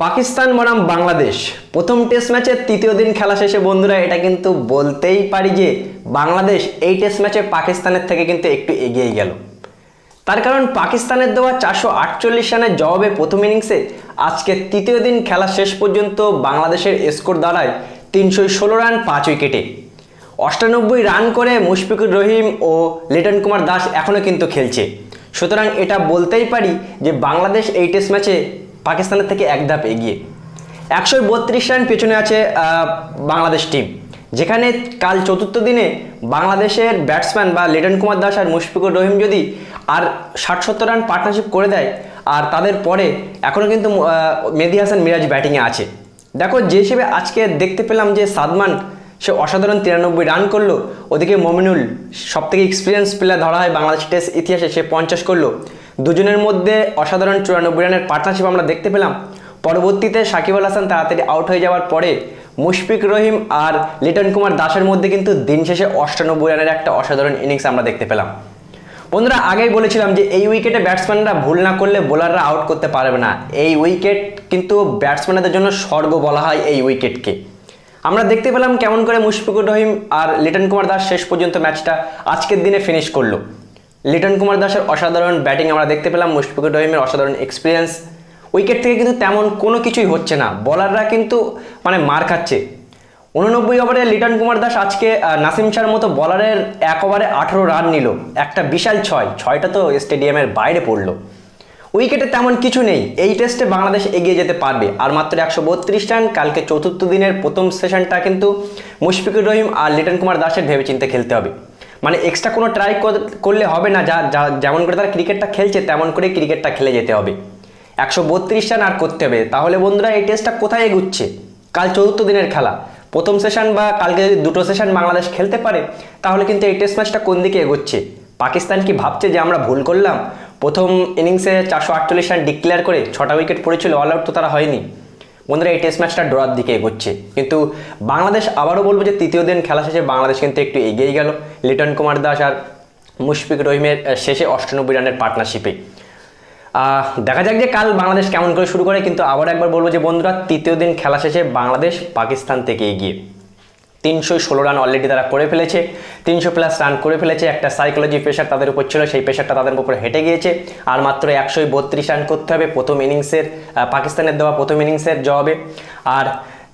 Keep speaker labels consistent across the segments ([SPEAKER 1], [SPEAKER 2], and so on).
[SPEAKER 1] পাকিস্তান বনাম বাংলাদেশ। প্রথম টেস্ট ম্যাচের তৃতীয় দিন খেলা শেষে বন্ধুরা এটা কিন্তু বলতেই পারি যে বাংলাদেশ এই টেস্ট ম্যাচে পাকিস্তানের থেকে কিন্তু একটু এগিয়ে গেল। তার কারণ পাকিস্তানের দেওয়া চারশো আটচল্লিশ রানের জবাবে প্রথম ইনিংসে আজকে তৃতীয় দিন খেলা শেষ পর্যন্ত বাংলাদেশের স্কোর দাঁড়ায় তিনশো ষোলো রান পাঁচ উইকেটে। অষ্টানব্বই রান করে মুশফিকুর রহিম ও লিটন কুমার দাস এখনও কিন্তু খেলছে। সুতরাং এটা বলতেই পারি যে বাংলাদেশ এই টেস্ট ম্যাচে পাকিস্তানের থেকে এক ধাপ এগিয়ে। একশো বত্রিশ রান পেছনে আছে বাংলাদেশ টিম যেখানে কাল চতুর্থ দিনে বাংলাদেশের ব্যাটসম্যান বা লিটন কুমার দাস আর মুশফিকুর রহিম যদি আর ষাট সত্তর রান পার্টনারশিপ করে দেয়, আর তাদের পরে এখনও কিন্তু মেহেদী হাসান মিরাজ ব্যাটিংয়ে আছে। দেখো, যে হিসেবে আজকে দেখতে পেলাম যে সাদমান, সে অসাধারণ তিরানব্বই রান করল, ওদিকে মমিনুল সব থেকে এক্সপিরিয়েন্স প্লেয়ার ধরা হয় বাংলাদেশ টেস্ট ইতিহাসে, সে পঞ্চাশ করল। দুজনের মধ্যে অসাধারণ চুরানব্বই রানের পার্টনারশিপ আমরা দেখতে পেলাম। পরবর্তীতে সাকিব আল হাসান তাড়াতাড়ি আউট হয়ে যাওয়ার পরে মুশফিক রহিম আর লিটন কুমার দাসের মধ্যে কিন্তু দিন শেষে অষ্টানব্বই রানের একটা অসাধারণ ইনিংস আমরা দেখতে পেলাম। বন্ধুরা, আগেই বলেছিলাম যে এই উইকেটে ব্যাটসম্যানরা ভুল না করলে বোলাররা আউট করতে পারবে না। এই উইকেট কিন্তু ব্যাটসম্যানদের জন্য স্বর্গ বলা হয় এই উইকেটকে আমরা দেখতে পেলাম কেমন করে মুশফিকুর রহিম আর লিটন কুমার দাস শেষ পর্যন্ত ম্যাচটা আজকের দিনে ফিনিশ করল। লিটন কুমার দাসের অসাধারণ ব্যাটিং আমরা দেখতে পেলাম, মুশফিকুর রহিমের অসাধারণ এক্সপিরিয়েন্স উইকেট থেকে কিন্তু তেমন কোনো কিছুই হচ্ছে না। বলাররা কিন্তু মানে মার খাচ্ছে। উননব্বই ওভারে লিটন কুমার দাস আজকে নাসিম শাহর মতো বলারের এক ওভারে আঠেরো রান নিল। একটা বিশাল ছয়। ছয়টা তো স্টেডিয়ামের বাইরে পড়ল। উইকেটে তেমন কিছু নেই। এই টেস্টে বাংলাদেশ এগিয়ে যেতে পারবে। আর মাত্র একশো বত্রিশ রান কালকে চতুর্থ দিনের প্রথম সেশনটা কিন্তু মুশফিকুর রহিম আর লিটন কুমার দাসের ভেবেচিন্তে খেলতে হবে। মানে এক্সট্রা কোনো ট্রাই করলে হবে না, যা যেমন করে তারা ক্রিকেটটা খেলছে, তেমন করে ক্রিকেটটা খেলে যেতে হবে। একশো বত্রিশ রান আর করতে হবে। তাহলে বন্ধুরা এই টেস্টটা কোথায় এগুচ্ছে? কাল চতুর্থ দিনের খেলা। প্রথম সেশন বা কালকে যদি দুটো সেশন বাংলাদেশ খেলতে পারে, তাহলে কিন্তু এই টেস্ট ম্যাচটা কোন দিকে এগোচ্ছে? পাকিস্তান কি ভাবছে যে আমরা ভুল করলাম? প্রথম ইনিংসে চারশো আটচল্লিশ রান ডিক্লেয়ার করে ছটা উইকেট পড়েছিল অল আউট তো তারা হয়নি। বন্ধুরা, এই টেস্ট ম্যাচটা ড্রার দিকে এগোচ্ছে। কিন্তু বাংলাদেশ আবারও বলব যে তৃতীয় দিন খেলা শেষে বাংলাদেশ কিন্তু একটু এগিয়ে গেল। লিটন কুমার দাস আর মুশফিক রহিমের শেষে অষ্টানব্বই রানের পার্টনারশিপে দেখা যাক যে কাল বাংলাদেশ কেমন করে শুরু করে, কিন্তু আবার একবার বলব যে বন্ধুরা, তৃতীয় দিন খেলা শেষে বাংলাদেশ পাকিস্তান থেকে এগিয়ে। তিনশো ষোলো রান অলরেডি তারা করে ফেলেছে, তিনশো প্লাস রান করে ফেলেছে, একটা সাইকোলজি প্রেশার তাদের উপর ছিল, সেই প্রেশারটা তাদের উপর হেঁটে গিয়েছে, আর মাত্র একশোই বত্রিশ রান করতে হবে প্রথম ইনিংসের পাকিস্তানের দেওয়া প্রথম ইনিংসের জবাবে। আর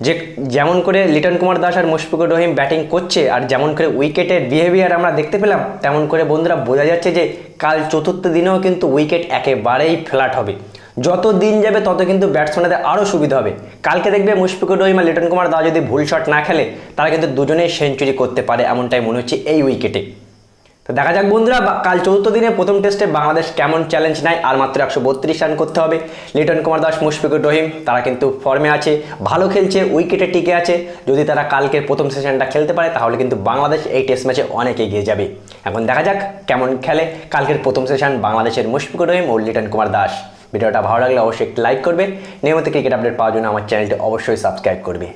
[SPEAKER 1] যে, যেমন করে লিটন কুমার দাস আর মুশফিকুর রহিম ব্যাটিং করছে, আর যেমন করে উইকেটের বিহেভিয়ার আমরা দেখতে পেলাম, তেমন করে বন্ধুরা বোঝা যাচ্ছে যে কাল চতুর্থ দিনেও কিন্তু উইকেট একেবারেই ফ্ল্যাট হবে। যত দিন যাবে তত কিন্তু ব্যাটসম্যানদের আরও সুবিধা হবে। কালকে দেখবে মুশফিকুর রহিম আর লিটন কুমার দাও যদি ভুল শট না খেলে, তারা কিন্তু দুজনেই সেঞ্চুরি করতে পারে এমনটাই মনে হচ্ছে এই উইকেটে তো দেখা যাক বন্ধুরা কাল চতুর্থ দিনে প্রথম টেস্টে বাংলাদেশ কেমন চ্যালেঞ্জ নেয়, আর মাত্র একশো বত্রিশ রান করতে হবে। লিটন কুমার দাস, মুশফিকুর রহিম, তারা কিন্তু ফর্মে আছে, ভালো খেলছে উইকেটে টিকে আছে। যদি তারা কালকের প্রথম সেশনটা খেলতে পারে, তাহলে কিন্তু বাংলাদেশ এই টেস্ট ম্যাচে অনেক এগিয়ে যাবে। এখন দেখা যাক কেমন খেলে কালকের প্রথম সেশন বাংলাদেশের মুশফিকুর রহিম ও লিটন কুমার দাস। ভিডিওটা ভালো লাগলে অবশ্যই একটি লাইক করবে। নিয়মিত ক্রিকেট আপডেট পাওয়ার জন্য আমার চ্যানেলটি অবশ্যই সাবস্ক্রাইব করবে।